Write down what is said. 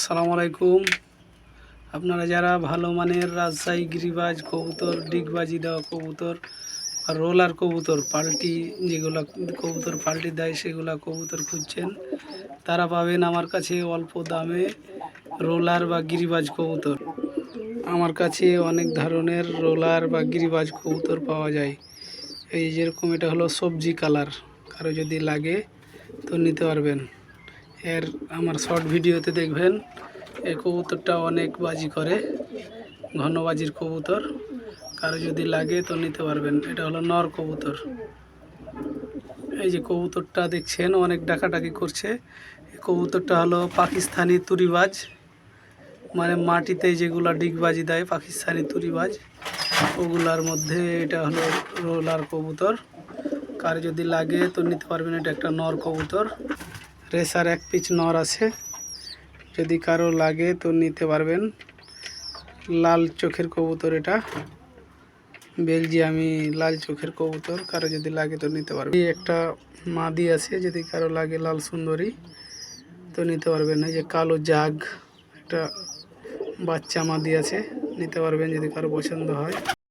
আসসালামু আলাইকুম। আপনারা যারা ভালো মানের রাজশাহী গিরিবাজ কবুতর, ডিগবাজি দেওয়া কবুতর আর রোলার কবুতর পাল্টি যেগুলো, কবুতর পাল্টি দেয় সেগুলো কবুতর খুঁজছেন, তারা পাবেন আমার কাছে অল্প দামে রোলার বা গিরিবাজ কবুতর। আমার কাছে অনেক ধরনের রোলার বা গিরিবাজ কবুতর পাওয়া যায়। এই যেরকম এটা হলো সবজি কালার, কারও যদি লাগে তো নিতে পারবেন। এর আমার শর্ট ভিডিওতে দেখবেন এই কবুতরটা অনেক বাজি করে, ঘন বাজির কবুতর। কারও যদি লাগে তো নিতে পারবেন। এটা হলো নর কবুতর। এই যে কবুতরটা দেখছেন, অনেক ডাকাডাকি করছে। এই কবুতরটা হলো পাকিস্তানি তুরিবাজ। মানে মাটিতে যেগুলা ডিগবাজি দেয়, পাকিস্তানি তুরিবাজ, ওগুলার মধ্যে এটা হলো রোলার কবুতর। কার যদি লাগে তো নিতে পারবেন, এটা একটা নর কবুতর। রেসার এক পিচ নর আছে। যদি কারও লাগে তো নিতে পারবেন। লাল চোখের কবুতর এটা। বেলজিয়ামি লাল চোখের কবুতর। কারও যদি লাগে তো নিতে পারবেন। এই একটা মাদি আছে, যদি কারও লাগে লাল সুন্দরী, তো নিতে পারবেন। এই যে কালো জাগ, একটা বাচ্চা মাদি আছে, নিতে পারবেন যদি কারও পছন্দ হয়।